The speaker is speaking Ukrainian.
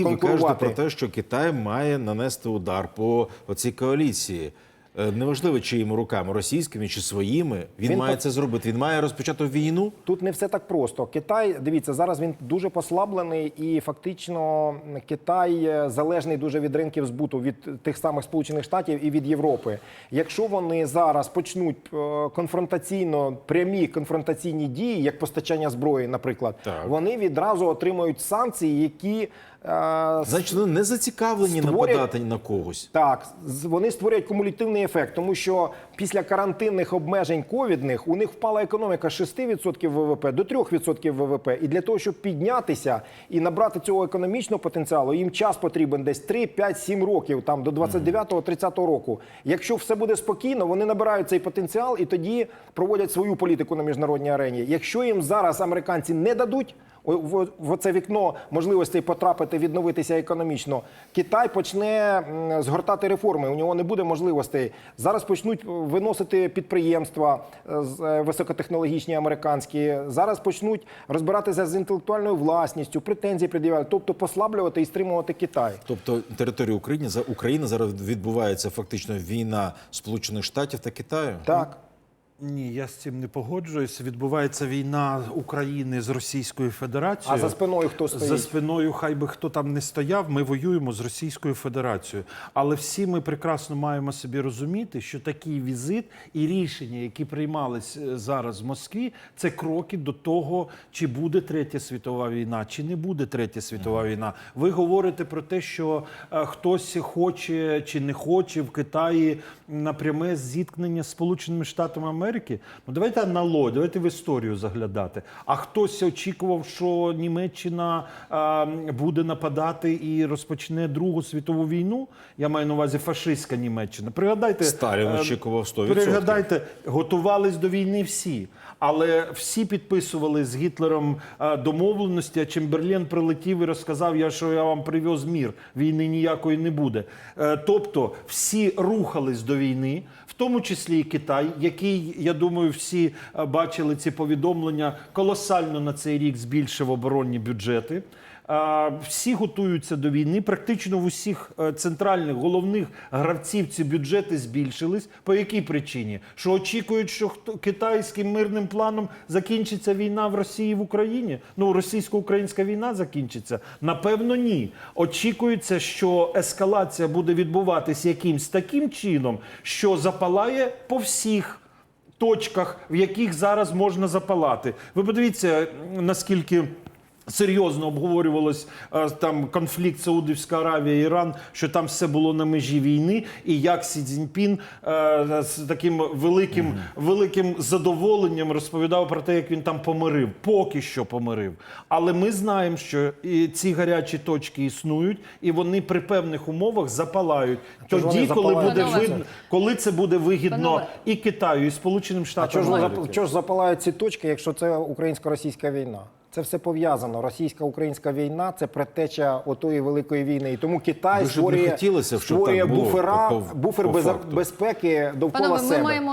І ви кажете про те, що Китай має нанести удар по цій коаліції. Е, Неважливо, чиїми руками, російськими чи своїми, він, Він має так- це зробити. Він має розпочати війну. Тут не все так просто. Китай, дивіться, зараз він дуже послаблений, і фактично Китай е, залежний дуже від ринків збуту від тих самих Сполучених Штатів і від Європи. Якщо вони зараз почнуть е, конфронтаційно прямі конфронтаційні дії, як постачання зброї, наприклад, Так. вони відразу отримують санкції, які Значить, вони не зацікавлені Створять- нападати на когось. Так, вони створюють кумулятивний ефект, тому що після карантинних обмежень ковідних у них впала економіка з 6% ВВП до 3% ВВП. І для того, щоб піднятися і набрати цього економічного потенціалу, їм час потрібен десь 3, 5, 7 років, там до 29-30 року. Якщо все буде спокійно, вони набирають цей потенціал і тоді проводять свою політику на міжнародній арені. Якщо їм зараз американці не дадуть. В, це вікно можливостей потрапити, відновитися економічно. Китай почне згортати реформи. У нього не буде можливостей. Зараз почнуть виносити підприємства е, е, високотехнологічні американські. Зараз почнуть розбиратися з інтелектуальною власністю, претензії пред'являти, тобто послаблювати і стримувати Китай. Тобто територію України за України зараз відбувається фактично війна Сполучених Штатів та Китаю. Так. Ні, я з цим не погоджуюсь. Відбувається війна України з Російською Федерацією. А за спиною хто стоїть? За спиною, хай би хто там не стояв, ми воюємо з Російською Федерацією. Але всі ми прекрасно маємо собі розуміти, що такий візит і рішення, які приймались е, зараз в Москві, це кроки до того, чи буде третя світова війна, чи не буде третя світова війна. Ви говорите про те, що е, хтось хоче чи не хоче в Китаї на пряме зіткнення з Сполученими Штатами Америки. Ну давайте аналог, давайте в історію заглядати. А хтось очікував, що Німеччина а, буде нападати і розпочне Другу світову війну. Я маю на увазі фашистська Німеччина. Пригадайте, Сталін е, очікував 100%. Пригадайте, готувались до війни всі. Але всі підписували з Гітлером е, домовленості, а Чемберлен прилетів і розказав, я, що я вам привез мір, війни ніякої не буде. Е, Тобто всі рухались до війни, в тому числі і Китай, який, я думаю, всі е, бачили ці повідомлення, колосально на цей рік збільшив оборонні бюджети. Всі готуються до війни. Практично в усіх е, центральних головних гравців ці бюджети збільшились. По якій причині? Що очікують, що хто китайським мирним планом закінчиться війна в Росії в Україні? Ну, російсько-українська війна закінчиться? Напевно, ні. Очікується, що ескалація буде відбуватись якимсь таким чином, що запалає по всіх точках, в яких зараз можна запалати. Ви подивіться, наскільки. Серйозно обговорювалось е, там конфлікт Саудівська Аравія, Іран, що там все було на межі війни, і як Сі Цзіньпін е, з таким великим, великим задоволенням розповідав про те, як він там помирив, поки що помирив. Але ми знаємо, що і ці гарячі точки існують, і вони при певних умовах запалають. Тоді, коли запалають? буде Панове. видно, коли це буде вигідно Панове. і Китаю, і Сполученим Штатам. зап- чого ж запалають ці точки, якщо це українсько-російська війна? Це все пов'язано. Російсько-українська війна це предтеча отої великої війни. І тому Китай створює, хотілося, створює буфера, по- по буфер без- безпеки довкола Панове, ми маємо